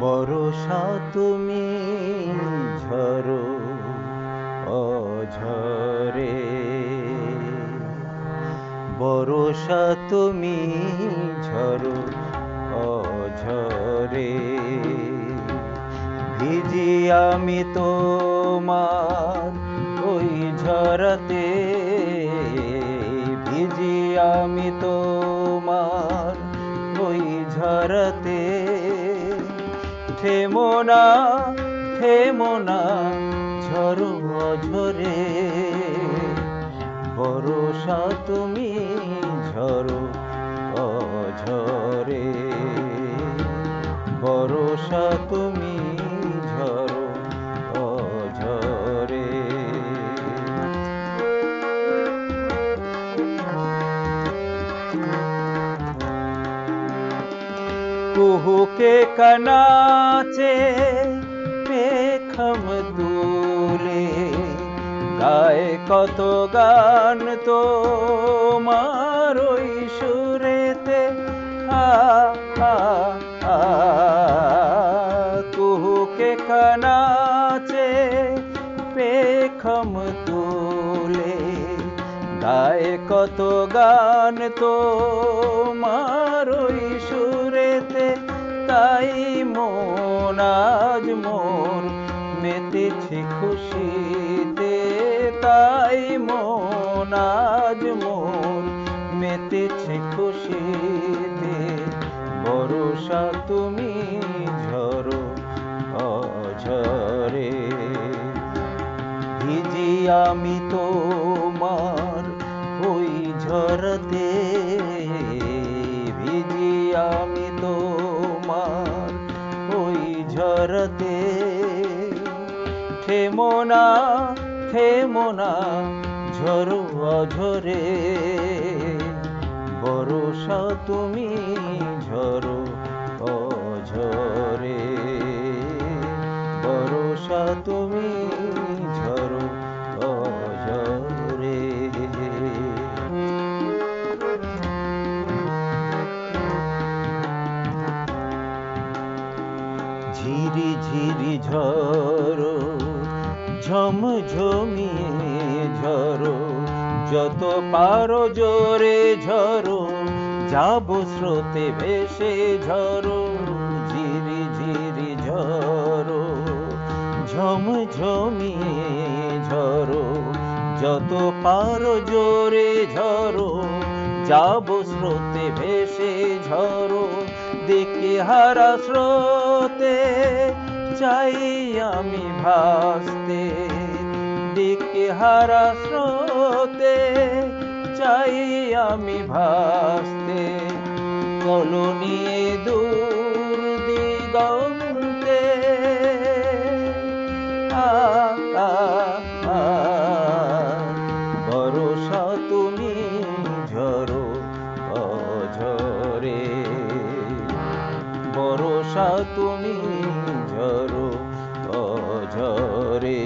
বরষা তুমি ঝরো অ ঝরে বরষা তুমি আমি তোমার ওই ঝরাতে ভিজি আমি তোমার ওই ঝরাতে। থেমো না থেমো না, ঝরো বরষা তুমি, ঝরো অঝরে। বরষা তুমি কুহুকে কনাচে পেখম দুলে গায়ে কত গান তো মারই সুরেতে। আ আ আ। কত গান তো মারই সুরেতে, তাই মন আজ মোর মেতেছে খুশিতে, তাই মন আজ মোর মেতেছে খুশিতে। বরষা তুমি ঝরো অঝরে, ভিজি আমি তোমার ঝরতে ভিজি আমি তোমার ওই ঝরতে। থেমো না থেমো না, ঝরো অঝরে। বরষা তুমি, ঝরো অঝরে। বরষা তুমি ঝিরি ঝিরি ঝরো, ঝমঝমিয়ে ঝরো। যত পারো জোরে ঝরো, যাব স্রোতে ভেসে ঝরো। ঝিরি ঝিরি ঝরো, ঝমঝমিয়ে ঝরো। যত পারো জোরে ঝরো, যাব স্রোতে ভেসে ঝরো। দেখে হারা স্রোতে, চাই আমি ভাসতে। দিকে হারা স্রোতে, চাই আমি ভাসতে। কলোনি দূর দিগন্তে ভরসা তুমি ঝরো অঝরে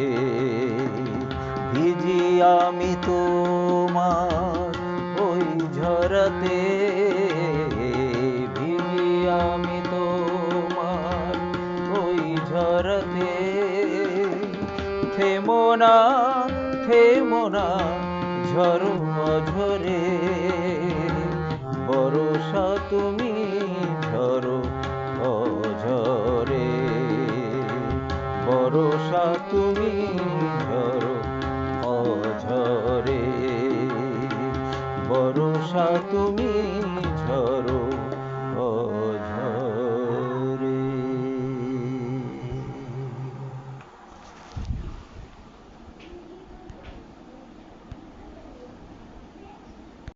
ভিজি আমি তোমার ওই ঝরতে। ভিজি আমি তোমার ওই ঝরতে। থেমো না থেমো না, ঝরো অঝরে। বরষা তুমি ঝরো ঝরা তুমি ঝরো অঝরে। বরষা তুমি ঝরো।